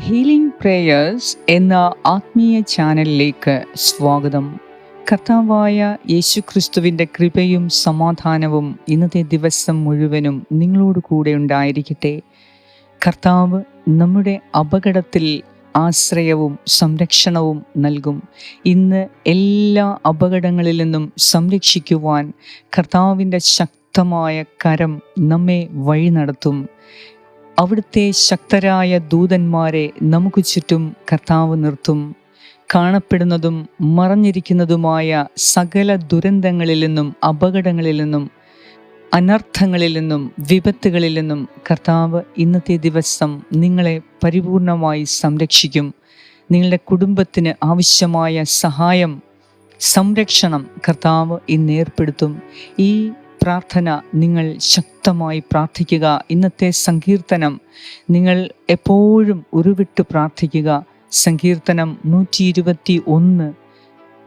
Healing prayers എന്ന ആത്മീയ ചാനലിലേക്ക് സ്വാഗതം. കർത്താവായ യേശുക്രിസ്തുവിന്റെ കൃപയും സമാധാനവും ഇന്നത്തെ ദിവസം മുഴുവനും നിങ്ങളോട് കൂടെ ഉണ്ടായിരിക്കട്ടെ. കർത്താവ് നമ്മുടെ അപകടത്തിൽ ആശ്രയവും സംരക്ഷണവും നൽകും. ഇന്ന് എല്ലാ അപകടങ്ങളിൽ നിന്നും സംരക്ഷിക്കുവാൻ കർത്താവിന്റെ ശക്തമായ കരം നമ്മെ വഴി നടത്തും. അവിടുത്തെ ശക്തരായ ദൂതന്മാരെ നമുക്ക് ചുറ്റും കർത്താവ് നിർത്തും. കാണപ്പെടുന്നതും മറഞ്ഞിരിക്കുന്നതുമായ സകല ദുരന്തങ്ങളിൽ നിന്നും അപകടങ്ങളിൽ നിന്നും അനർത്ഥങ്ങളിൽ നിന്നും വിപത്തുകളിൽ നിന്നും കർത്താവ് ഇന്നത്തെ ദിവസം നിങ്ങളെ പരിപൂർണമായി സംരക്ഷിക്കും. നിങ്ങളുടെ കുടുംബത്തിന് ആവശ്യമായ സഹായം സംരക്ഷണം കർത്താവ് ഇന്ന് ഏർപ്പെടുത്തും. ഈ പ്രാർത്ഥന നിങ്ങൾ ശക്തമായി പ്രാർത്ഥിക്കുക. ഇന്നത്തെ സങ്കീർത്തനം നിങ്ങൾ എപ്പോഴും ഉരുവിട്ട് പ്രാർത്ഥിക്കുക. സങ്കീർത്തനം നൂറ്റി ഇരുപത്തി ഒന്ന്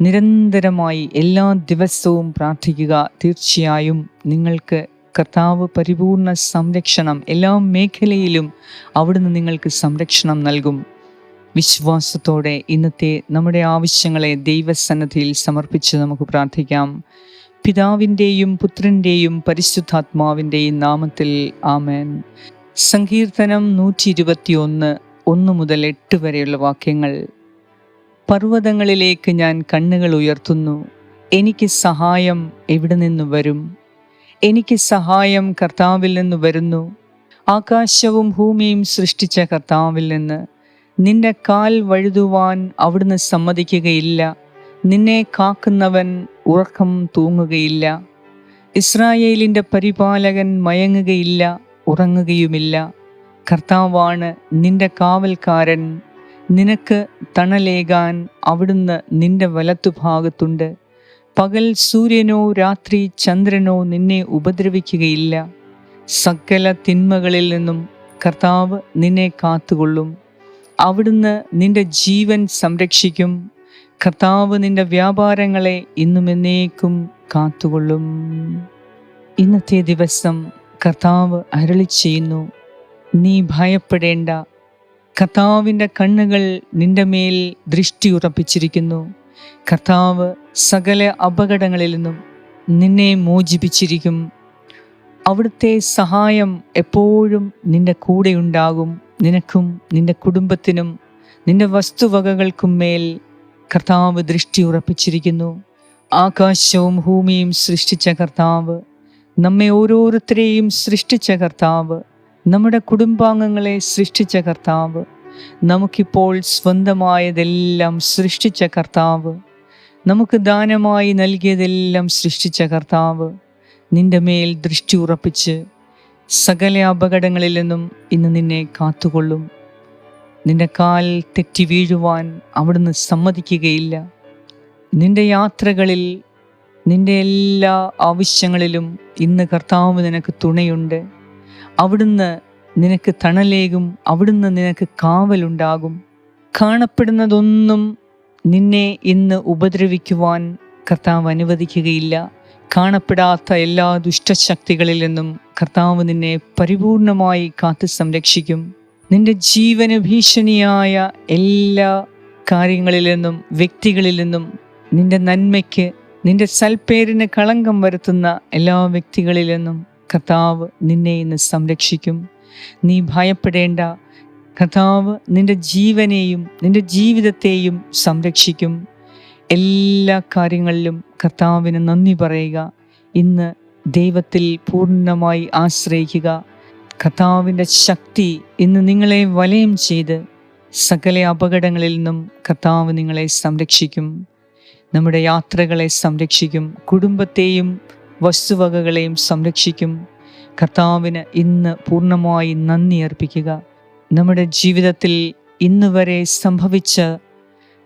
നിരന്തരമായി എല്ലാ ദിവസവും പ്രാർത്ഥിക്കുക. തീർച്ചയായും നിങ്ങൾക്ക് കർത്താവ് പരിപൂർണ സംരക്ഷണം എല്ലാ മേഖലയിലും അവിടുന്ന് നിങ്ങൾക്ക് സംരക്ഷണം നൽകും. വിശ്വാസത്തോടെ ഇന്നത്തെ നമ്മുടെ ആവശ്യങ്ങളെ ദൈവസന്നദ്ധിയിൽ സമർപ്പിച്ച് നമുക്ക് പ്രാർത്ഥിക്കാം. പിതാവിന്റെയും പുത്രന്റെയും പരിശുദ്ധാത്മാവിന്റെയും നാമത്തിൽ ആമേൻ. സങ്കീർത്തനം നൂറ്റി ഇരുപത്തി ഒന്ന് ഒന്ന് മുതൽ എട്ട് വരെയുള്ള വാക്യങ്ങൾ. പർവതങ്ങളിലേക്ക് ഞാൻ കണ്ണുകൾ ഉയർത്തുന്നു. എനിക്ക് സഹായം എവിടെ നിന്ന് വരും? എനിക്ക് സഹായം കർത്താവിൽ നിന്ന് വരുന്നു. ആകാശവും ഭൂമിയും സൃഷ്ടിച്ച കർത്താവിൽ നിന്ന്. നിന്റെ കാൽ വഴുതുവാൻ അവിടുന്ന് സമ്മതിക്കുകയില്ല. നിന്നെ കാക്കുന്നവൻ ഉറക്കം തൂങ്ങുകയില്ല. ഇസ്രായേലിന്റെ പരിപാലകൻ മയങ്ങുകയില്ല ഉറങ്ങുകയുമില്ല. കർത്താവാണ് നിന്റെ കാവൽക്കാരൻ. നിനക്ക് തണലേകാൻ അവിടുന്ന് നിന്റെ വലത്തുഭാഗത്തുണ്ട്. പകൽ സൂര്യനോ രാത്രി ചന്ദ്രനോ നിന്നെ ഉപദ്രവിക്കുകയില്ല. സകല തിന്മകളിൽ നിന്നും കർത്താവ് നിന്നെ കാത്തുകൊള്ളും. അവിടുന്ന് നിന്റെ ജീവൻ സംരക്ഷിക്കും. കർത്താവ് നിന്റെ വ്യാപാരങ്ങളെ ഇന്നും എന്നേക്കും കാത്തുകൊള്ളും. ഇന്നത്തെ ദിവസം കർത്താവ് അരളി ചെയ്യുന്നു നീ ഭയപ്പെടേണ്ട. കർത്താവിന്റെ കണ്ണുകൾ നിന്റെ മേൽ ദൃഷ്ടി ഉറപ്പിച്ചിരിക്കുന്നു. കർത്താവ് സകല അപകടങ്ങളിൽ നിന്നും നിന്നെ മോചിപ്പിച്ചിരിക്കും. അവിടുത്തെ സഹായം എപ്പോഴും നിന്റെ കൂടെയുണ്ടാകും നിനക്കും നിന്റെ കുടുംബത്തിനും നിന്റെ വസ്തുവകകൾക്കും മേൽ കർത്താവ് ദൃഷ്ടി ഉറപ്പിച്ചിരിക്കുന്നു. ആകാശവും ഭൂമിയും സൃഷ്ടിച്ച കർത്താവ്. നമ്മെ ഓരോരുത്തരെയും സൃഷ്ടിച്ച കർത്താവ്. നമ്മുടെ കുടുംബാംഗങ്ങളെ സൃഷ്ടിച്ച കർത്താവ്. നമുക്കിപ്പോൾ സ്വന്തമായതെല്ലാം സൃഷ്ടിച്ച കർത്താവ്. നമുക്ക് ദാനമായി നൽകിയതെല്ലാം സൃഷ്ടിച്ച കർത്താവ്. നിന്റെ മേൽ ദൃഷ്ടി ഉറപ്പിച്ച് സകല അപകടങ്ങളിൽ നിന്നും ഇന്ന് നിന്നെ കാത്തുകൊള്ളും. നിന്റെ കാൽ തെറ്റി വീഴുവാൻ അവിടുന്ന് സമ്മതിക്കുകയില്ല. നിന്റെ യാത്രകളിൽ നിന്റെ എല്ലാ ആവശ്യങ്ങളിലും ഇന്ന് കർത്താവ് നിനക്ക് തുണയുണ്ട്. അവിടുന്ന് നിനക്ക് തണലേകും അവിടുന്ന് നിനക്ക് കാവലുണ്ടാകും. കാണപ്പെടുന്നതൊന്നും നിന്നെ ഇന്ന് ഉപദ്രവിക്കുവാൻ കർത്താവ് അനുവദിക്കുകയില്ല. കാണപ്പെടാത്ത എല്ലാ ദുഷ്ടശക്തികളിൽ നിന്നും കർത്താവ് നിന്നെ പരിപൂർണമായി കാത്തു സംരക്ഷിക്കും. നിന്റെ ജീവന് ഭീഷണിയായ എല്ലാ കാര്യങ്ങളിൽ നിന്നും വ്യക്തികളിൽ നിന്നും നിന്റെ നന്മയ്ക്ക് നിന്റെ സൽപ്പേരിന് കളങ്കം വരുത്തുന്ന എല്ലാ വ്യക്തികളിൽ നിന്നും കർത്താവ് നിന്നെ ഇന്ന് സംരക്ഷിക്കും. നീ ഭയപ്പെടേണ്ട. കർത്താവ് നിന്റെ ജീവനെയും നിന്റെ ജീവിതത്തെയും സംരക്ഷിക്കും. എല്ലാ കാര്യങ്ങളിലും കർത്താവിന് നന്ദി പറയുക. ഇന്ന് ദൈവത്തിൽ പൂർണമായി ആശ്രയിക്കുക. കർത്താവിന്റെ ശക്തി ഇന്ന് നിങ്ങളെ വലയം ചെയ്ത് സകല അപകടങ്ങളിൽ നിന്നും കർത്താവ് നിങ്ങളെ സംരക്ഷിക്കും. നമ്മുടെ യാത്രകളെ സംരക്ഷിക്കും. കുടുംബത്തെയും വസ്തുവകകളെയും സംരക്ഷിക്കും. കർത്താവിന് ഇന്ന് പൂർണമായി നന്ദി അർപ്പിക്കുക. നമ്മുടെ ജീവിതത്തിൽ ഇന്ന് വരെ സംഭവിച്ച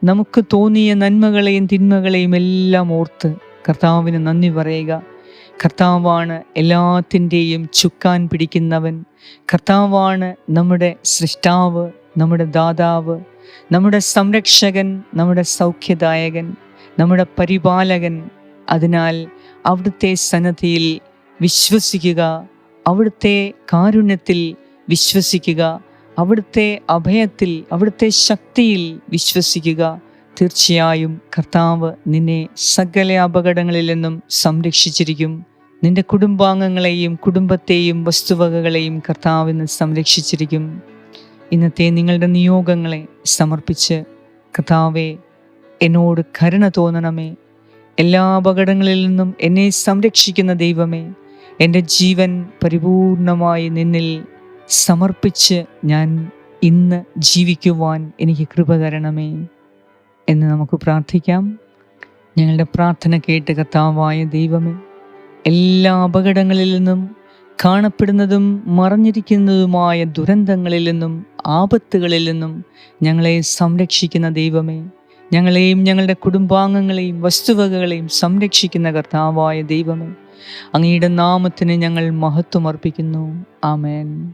നമുക്ക് തോന്നിയ നന്മകളെയും തിന്മകളെയും എല്ലാം ഓർത്ത് കർത്താവിന് നന്ദി പറയുക. കർത്താവാണ് എല്ലാത്തിന്റെയും ചുക്കാൻ പിടിക്കുന്നവൻ. കർത്താവാണ് നമ്മുടെ സൃഷ്ടാവ് നമ്മുടെ ദാതാവ് നമ്മുടെ സംരക്ഷകൻ നമ്മുടെ സൗഖ്യദായകൻ നമ്മുടെ പരിപാലകൻ. അതിനാൽ അവിടുത്തെ സന്നദ്ധിയിൽ വിശ്വസിക്കുക അവിടുത്തെ കാരുണ്യത്തിൽ വിശ്വസിക്കുക അവിടുത്തെ അഭയത്തിൽ അവിടുത്തെ ശക്തിയിൽ വിശ്വസിക്കുക. തീർച്ചയായും കർത്താവ് നിന്നെ സകല അപകടങ്ങളിൽ നിന്നും സംരക്ഷിച്ചിരിക്കും. നിന്റെ കുടുംബാംഗങ്ങളെയും കുടുംബത്തെയും വസ്തുവകകളെയും കർത്താവിന് സംരക്ഷിച്ചിരിക്കും. ഇന്നത്തെ നിങ്ങളുടെ നിയോഗങ്ങളെ സമർപ്പിച്ച് കർത്താവെ എന്നോട് കരുണ തോന്നണമേ. എല്ലാ അപകടങ്ങളിൽ നിന്നും എന്നെ സംരക്ഷിക്കുന്ന ദൈവമേ എന്റെ ജീവൻ പരിപൂർണമായി നിന്നിൽ സമർപ്പിച്ച് ഞാൻ ഇന്ന് ജീവിക്കുവാൻ എനിക്ക് കൃപ തരണമേ. എന്ന് നമുക്ക് പ്രാർത്ഥിക്കാം. ഞങ്ങളുടെ പ്രാർത്ഥന കേട്ട് കർത്താവായ ദൈവമേ എല്ലാ അപകടങ്ങളിൽ നിന്നും കാണപ്പെടുന്നതും മറഞ്ഞിരിക്കുന്നതുമായ ദുരന്തങ്ങളിൽ നിന്നും ആപത്തുകളിൽ നിന്നും ഞങ്ങളെ സംരക്ഷിക്കുന്ന ദൈവമേ ഞങ്ങളെയും ഞങ്ങളുടെ കുടുംബാംഗങ്ങളെയും വസ്തുവകകളെയും സംരക്ഷിക്കുന്ന കർത്താവായ ദൈവമേ അങ്ങയുടെ നാമത്തിന് ഞങ്ങൾ മഹത്വം അർപ്പിക്കുന്നു. ആമേൻ.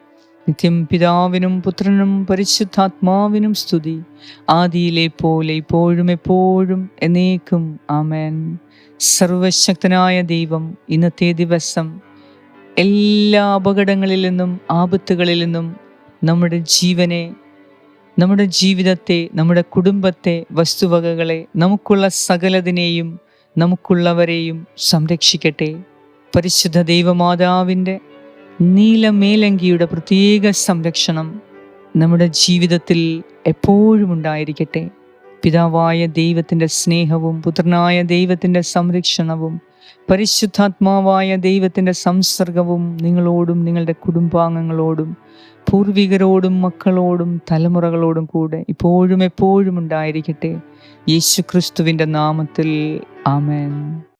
നിത്യം പിതാവിനും പുത്രനും പരിശുദ്ധാത്മാവിനും സ്തുതി. ആദിയിലെ പോലെ ഇപ്പോഴും എപ്പോഴും എന്നേക്കും. ആമേൻ. സർവശക്തനായ ദൈവം ഇന്നത്തെ ദിവസം എല്ലാ അപകടങ്ങളിൽ നിന്നും ആപത്തുകളിൽ നിന്നും നമ്മുടെ ജീവനെ നമ്മുടെ ജീവിതത്തെ നമ്മുടെ കുടുംബത്തെ വസ്തുവകകളെ നമുക്കുള്ള സകലതിനെയും നമുക്കുള്ളവരെയും സംരക്ഷിക്കട്ടെ. പരിശുദ്ധ ദൈവമാതാവിന്റെ നീലമേലങ്കിയുടെ പ്രത്യേക സംരക്ഷണം നമ്മുടെ ജീവിതത്തിൽ എപ്പോഴും ഉണ്ടായിരിക്കട്ടെ. പിതാവായ ദൈവത്തിന്റെ സ്നേഹവും പുത്രനായ ദൈവത്തിന്റെ സംരക്ഷണവും പരിശുദ്ധാത്മാവായ ദൈവത്തിന്റെ സംസർഗവും നിങ്ങളോടും നിങ്ങളുടെ കുടുംബാംഗങ്ങളോടും പൂർവികരോടും മക്കളോടും തലമുറകളോടും കൂടെ ഇപ്പോഴും എപ്പോഴും ഉണ്ടായിരിക്കട്ടെ. യേശു ക്രിസ്തുവിന്റെ നാമത്തിൽ ആമേൻ.